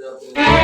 감사합니다.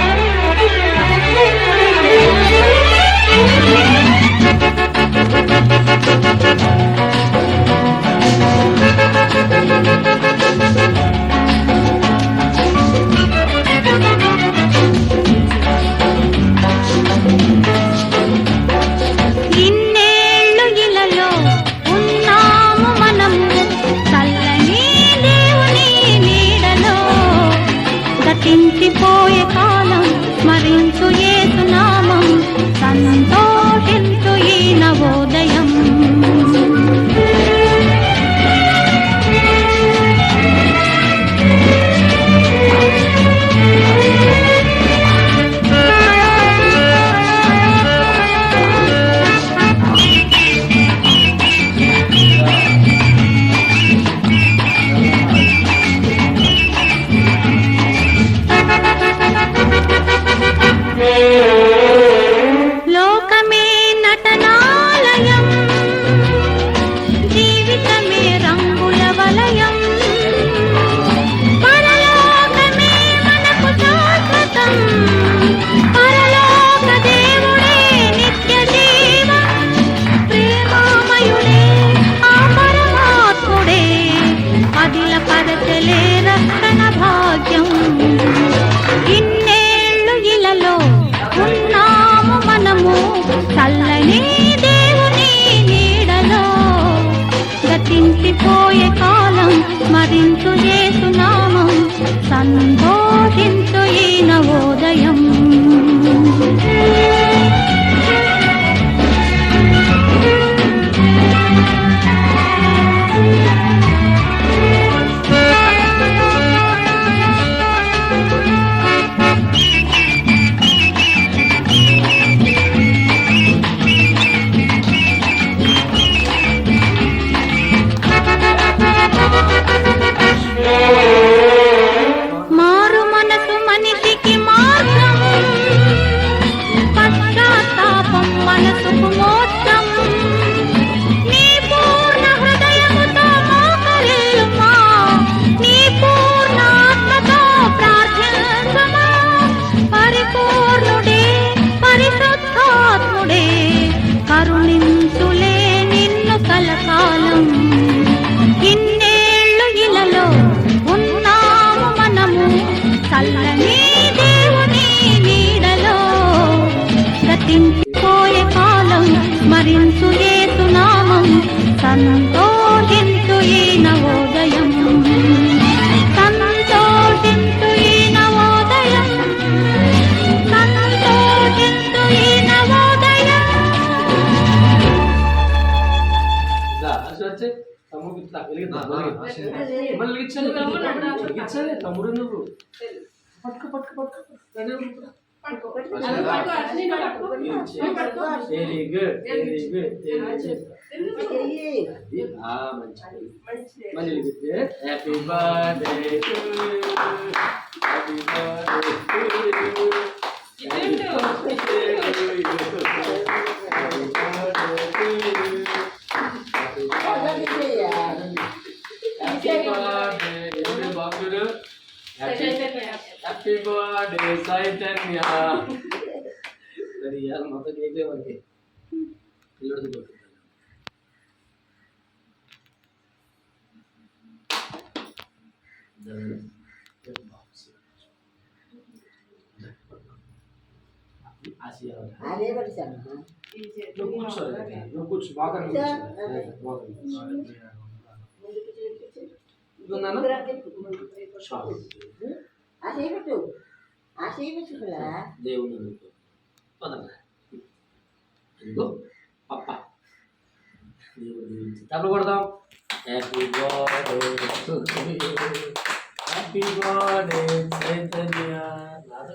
సంతోషించు ఈ నవోదయం సంతోషించు ఈ నవోదయం సంతోషించు ఈ నవోదయం దా, అసలు వచ్చే తమ్ముడు ఇట్లా వెలిగిద్దా, వెలిగిద్దా. మళ్ళీ వెలిగించాలి, వెలిగించాలి, తమ్ముడు నువ్వు పట్టుకో పట్టుకో పట్టుకో అదే నువ్వు. Very good very good. మళ్ళీ వెలిగితే happy birthday to happy birthday to happy birthday Chaitanya మరి ఇవాళ మొత్తం కేకే మనకి పిల్లడికి పదమ్మా ఇదిగో పప్ప దేవుని దీవించి తప్పుడు కొడదాం happy birthday happy birthday Chaitanya. నాతో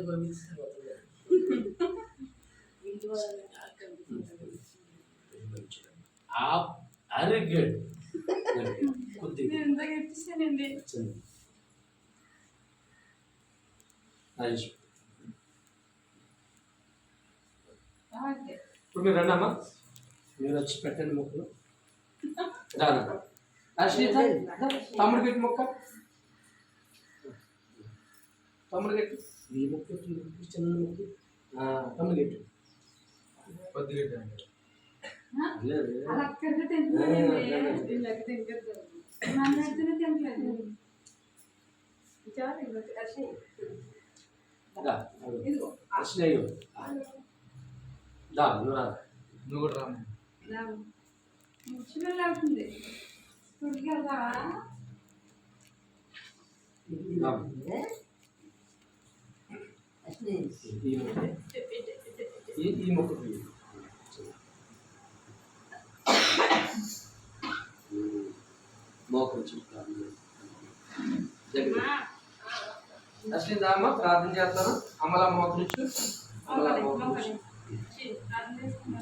వెరీ గుడ్. కొద్దిగా. ఇప్పుడు మీరు రండి అమ్మా మీరు వచ్చి పెట్టండి మొక్కలు. రానా అశ్విత తమ్ముడు పెట్టి మొక్క. తమ్ముడు పెట్టి నీ మొక్క చిన్న తింటున్నానండి ఇళ్ళకి తింటారు మాట్లాడుతూనే తింటలేదు. చాలు ఇవ్వచ్చు అర్షి దా నువ్వు రా. నువ్వు కూడా అవుతుంది కదా ఈ మొక్క. ఈ ఈ మొక్క ప్రార్థన చేస్తాను అమల మోకరించు అమల మోకరిచ్చు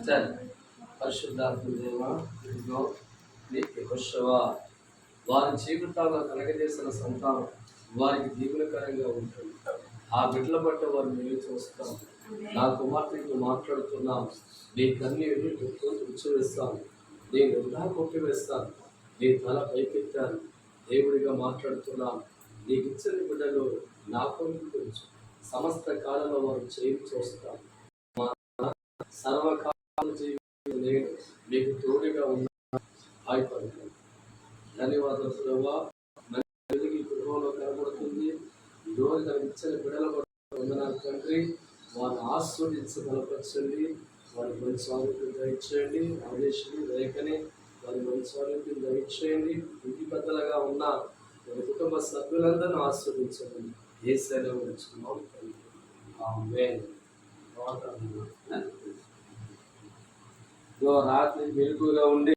సరే ఇదిగో వారి జీవితాల్లో కలగజేసిన సంతానం వారికి దీవులకరంగా ఉంటుంది ఆ బిడ్డల బట్ట వారు నేను చూస్తాం. నా కుమార్తెతో మాట్లాడుతున్నాం. నీ కన్నీరు తుడిచివేస్తాను నేను వృధా కొట్టివేస్తాను నీ తల పైకెత్తాను దేవుడిగా మాట్లాడుతున్నాం. నీకు ఇచ్చిన బిడ్డలు నా కొరకు సమస్త కాలంలో వారు చేయి చూస్తాను మా సర్వకాల జీవితం నేను మీకు తోడుగా ఉన్నా భయపడతాను ధన్యవాదాలు ప్రభావ మన గృహంలో తనకి ఇచ్చిన బిడల వందనాలు తండ్రి. వారిని ఆస్వాదించి బలపరచండి. వారి మంచి ఆరోగ్యం దయచేయండి. ఆదేశం రేఖని వారి మంచి ఆరోగ్యం దయచేయండి. ఇంటి పెద్దలుగా ఉన్న వారి కుటుంబ సభ్యులందరినీ ఆస్వాదించండి ఏ శైలం ఉంచుకున్నాం ఆమేన్. రాత్రి మెలుగుగా ఉండి